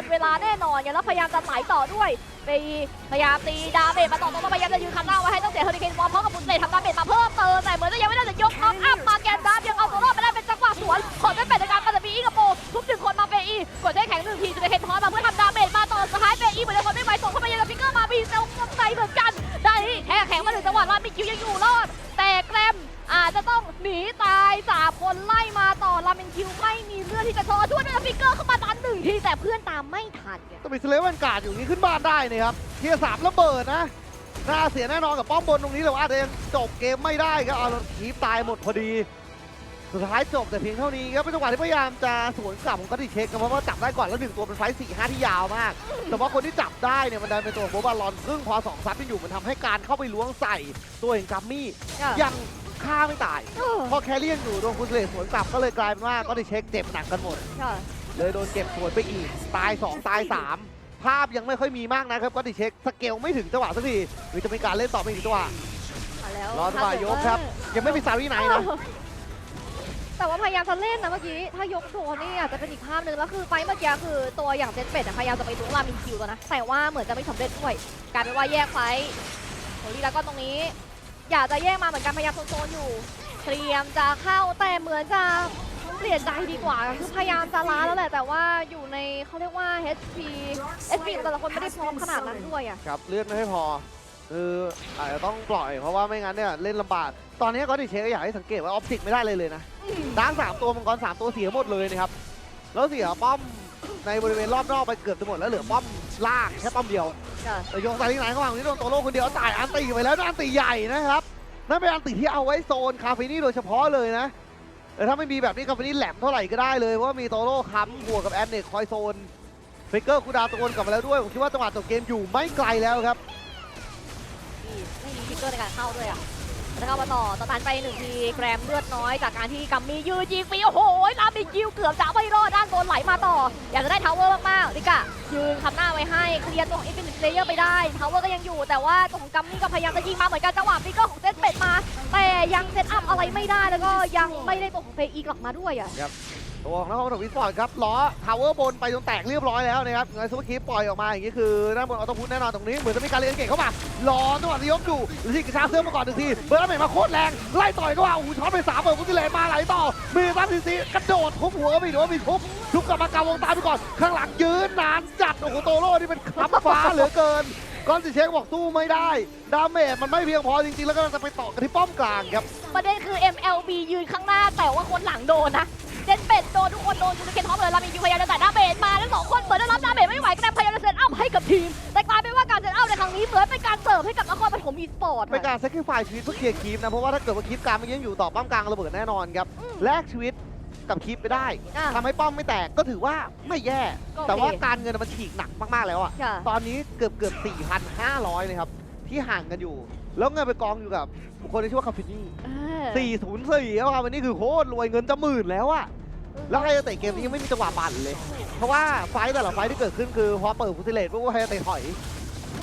ันเวลาแน่นอนไงแล้วพยายามจะไหลต่อด้วยไปพยายามตีดาเมจมาต่อตรงมาพยายามจะยืนคันหน้าไว้ให้ต้องเสียเฮอริเคนวอลเพราะกับบุญเตทำดาเมจมาเพิ่มเติมแต่เหมือนจะยังไม่ได้จะยกน็อกอัพมาแกนดับยังเอาตัวรอดไม่ได้เป็นจังหวะสวนของเจ้าเป็ดในการปัตตานีอีกับโปทุบหนึ่งคนมาเปอีกดได้แข็งหนึ่งทีจะได้เห็นทอนมาเพื่อทำดาเมจมาต่อสุดท้ายเปอีเหมือนคนไม่ไหวส่งเข้าไปยังฟิกเกอร์มาบีเซลกำใจเหมือนกันได้ที่แท้แข็งมาหนึ่งจังหวะลามิคิวยังอยู่รอด แต่แกรมอาจจะต้องหนีตายสามคนไล่มาต่อลามินคิวไม่มีเลือดที่จะโชว์ช่วยด้วยฟิกเกอร์เข้ามาต นึ่งทีแต่เพื่อนตามไม่ทันไงต้องมีสเลเวนการ์ดอยู่นี้ขึ้นบ้านได้นี่ครับเทียสามระเบิดนะน่าเสียแน่นอนกับป้อมบนตรงนี้เลยว่าอาจจะยังจบเกมไม่ได้ครับเอาแล้วคีตายหมดพอดี สุดท้ายจบแต่เพียงเท่านี้ครับเป็นจังหวะที่พยายามจะสวนกลับของก็ดิเช็คกันเพราะว่าจับได้ก่อนแล้วหนึ่งตัวเป็นไฟสี่ห้าที่ยาวมาก แต่ว่าคนที่จับได้เนี่ยมันดันเป็นตัวโบบาลอนซึ่งพอสองซัดที่อยู่มันทำให้การเข้าไปล้วงใส่ตัวเองกัมมี่ยังฆ่าไม่ตายเออพอแคเรียนอยู่โดนคุณเลสสวนกลับก็เลยกลายเป็นว่าก็ดิเช็คเจ็บหนักกันหมด เลยโดนเก็บสวนไปอีก ตาย 2 ตาย 3 ภาพยังไม่ค่อยมีมากนะครับก็ดิเช็คสเกลไม่ถึงจังหวะสักทีหรือจะเป็นการเล่นต่อไปอีกจังหวะมาแล้วรอจังหวะยกครับ ยังไม่มีซารีไหนนะแต่ว่าพยายามจะเล่นนะเมื่อกี้ ถ้ายกโดนนี่อาจจะเป็นอีกภาพหนึ่งแล้วคือไฟท์เมื่อกี้คือตัวอย่างเซนเป็ดอะพยายามจะไปล้วงรามินคิวตัวนะ แต่ว่าเหมือนจะไม่สำเร็จด้วยกลายเป็นว่าแยกไฟท์โหลีแล้วก็ตรงนี้ อยากจะแยกมาเหมือนกันพยายามโซนๆอยู่ เตรียมจะเข้าแต่เหมือนจะ เปลี่ยนใจดีกว่าคือพยายามจะล้าแล้วแหละ แต่ว่าอยู่ในเขาเรียกว่า HP HP ของแต่ละคนไม่ได้พร้อมขนาดนั้นด้วยอะครับเลือดไม่พอคืออาจจะต้องปล่อยเพราะว่าไม่งั้นเนี่ยเล่นลำบาก ตอนนี้ก็ดิเช็คอยากให้สังเกตว่าออฟติกไม่ได้เลยเลยนะดังสามตัวมังกรสามตัวเสียหมดเลยนะครับแล้วเสียป้อมในบริเวณรอบนอกไปเกือบจะหมดแล้วเหลือป้อมล่างแค่ป้อมเดียวค่ะแต่ยกซาลีไหนเข้ามาตรงนี้โดนโตโร่คนเดียวจ่ายอันตีไปแล้วนั่นอันตีใหญ่นะครับนั่นเป็นอันตีที่เอาไว้โซนคาเฟนี่โดยเฉพาะเลยนะ แต่ถ้าไม่มีแบบนี้คาเฟนี่แหลมเท่าไหร่ก็ได้เลยเพราะว่ามีโตโร่ค้ำบวกกับแอนเนกคอยโซนฟิกเกอร์คูดาวตะโกนกลับมาแล้วด้วยผมคิดว่าจังหวะจบเกมอยู่ไม่ไกลแล้วครับนี่ไม่มีฟิกเกอร์ในการเข้าด้วยอะ แล้วก็มาต่อตะตันไปหนึ่งทีแกรมเลือดน้อยจากการที่กัมมี่ยืนยิงฟรีโอ้โหลาบิคิวเกือบจะไม่รอดด้านบนไหลมาต่อ อยากจะได้ทาวเวอร์มากๆลิกะยืนคำหน้าไว้ให้เคลียร์ตัวของอินฟินิตเลเยอร์ไปได้ทาวเวอร์ก็ยังอยู่แต่ว่าตัวของกัมมี่ก็พยายามจะยิงมาเหมือนกันจังหวะฟิกเกอร์ของเซตเป็ดมา แต่ยังเซตอัพอะไรไม่ได้แล้วก็ยังไม่ได้ตัวของเฟย์อีกลับมาด้วยอะ ตัวของนักของวิสปอร์ตครับล้อทาวเวอร์บนไปจนแตกเรียบร้อยแล้วนะครับเงินซูเปอร์คีปปล่อยออกมาอย่างนี้คือด้านบนออโต้พุทแน่นอนตรงนี้เหมือนจะมีการเล่นเก่งเข้ามาล้อจังหวะที่ยกอยู่หรือที่กระชากเสื้อมาก่อนหนึ่งทีเบอร์ดาเมจมาโคตรแรงไล่ต่อยก็ว่าโอ้โหช็อตไปสามเปิดพุทธิเลนมาไหลต่อมีซันซีซีกระโดดทุบหัวก็มีหรือว่ามีทุบทุบกลับมากาวงตาไปก่อนข้างหลังยืนนานจัดโอ้โหโตโร่นี่เป็นคับฟ้าเหลือเกินก้อนสิเช็คบอกสู้ไม่ได้ ดาเมจมันไม่เพียงพอจริงๆ แล้วก็จะไปต่อกันที่ป้อมกลางครับ ประเด็นคือ MLB ยืนข้างหน้าแต่ว่าคนหลังโดนนะ ดโดนทุกคนโดนจูเคนท็อปเลยลามินยูพยายามจะตัดดาเมจมาแล้วสองคนเหมือนได้รับดาเมจไม่ไหวก็ได้พยายามจะเซตอัพให้กับทีม แต่กลายเป็นว่าการเซตอัพในครั้งนี้เหมือนเป็นการเสิร์ฟให้กับนครปฐมอีสปอร์ตเป็นการ sacrifice ชีวิตเพื่อเคลียร์คีปนะเพราะว่าถ้าเกิดว่าคีปกลางมันยังอยู่ต่อป้อมกลางระเบิดแน่นอนครับแลกชีวิตกับคีปไปได้อะทำให้ป้อมไม่แตกก็ถือว่าไม่แย่ก็โอเคแต่ว่าการเงินมันฉีกหนักมากๆแล้วอะค่ะตอนนี้เกือบเกือบ4,500เลยครับที่ห่างกันอยู่ แล้วเงินไปกองอยู่กับบุคคลที่ชื่อว่าคาฟินี่เออ404แล้วครับวันนี้คือโคตรรวยเงินจะหมื่นแล้วอะ แล้วไฮเตะเกมนี้ยังไม่มีจังหวะปั่นเลย เพราะว่าไฟต์แต่ละไฟต์ที่เกิดขึ้นคือพอเปิดฟุตซิเลตปุ๊บไฮเตะถอย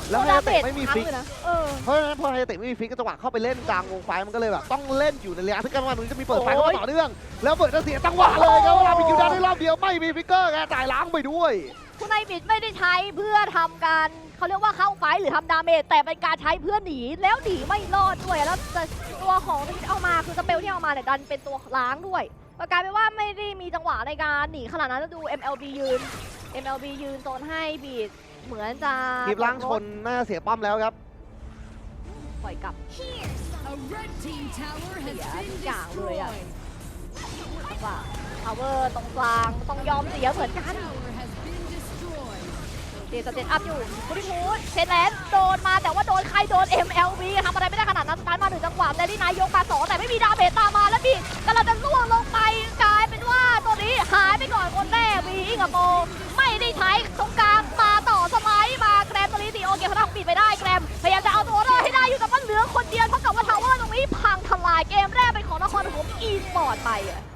แล้วไฮเตะไม่มีฟิกเลยนะเออ เพราะฉะนั้นพอไฮเตะไม่มีฟิกก็จังหวะเข้าไปเล่นกลางวงไฟมันก็เลยแบบต้องเล่นอยู่ในระยะที่กันว่าตรงนี้จะมีเปิดไฟเข้ามาต่อเนื่อง แล้วเปิดจะเสียจังหวะเลยครับเวลาไปคิวได้ได้รอบเดียวไม่มีฟิกเกอร์ไงจ่ายล้างไปด้วย คุณนายบิดไม่ได้ใช้เพื่อทำการเขาเรียกว่าเข้าไฟท์หรือทำดาเมจแต่เป็นการใช้เพื่อหนีแล้วหนีไม่รอดด้วยแล้วตัวของที่เอามาคือสเปลที่เอามาเนี่ยดันเป็นตัวล้างด้วย ก็กลายเป็นว่าไม่ได้มีจังหวะในการหนีขนาดนั้นแล้วดู MLB ยืน MLB ยืนโซนให้บีดเหมือนจะคลิปล้างชนน่าจะเสียป้อมแล้วครับ ปล่อยกลับ A red team tower has Yeah, been yeah, yeah. destroyed. จังหวะ power ตรงกลางต้องยอมเสียเหมือนกัน Tower has been destroyed. เดสเตตอัพอยู่บริทูดเชนแลนด์โดนมาแต่ว่าโดนใครโดน MLB ทำอะไรไม่ได้ขนาดนั้นสตาร์ทมาหนึ่งจังหวะแต่ที่นายยกมาสองแต่ไม่มีดาเมจตา อีสปอร์ตไปอะ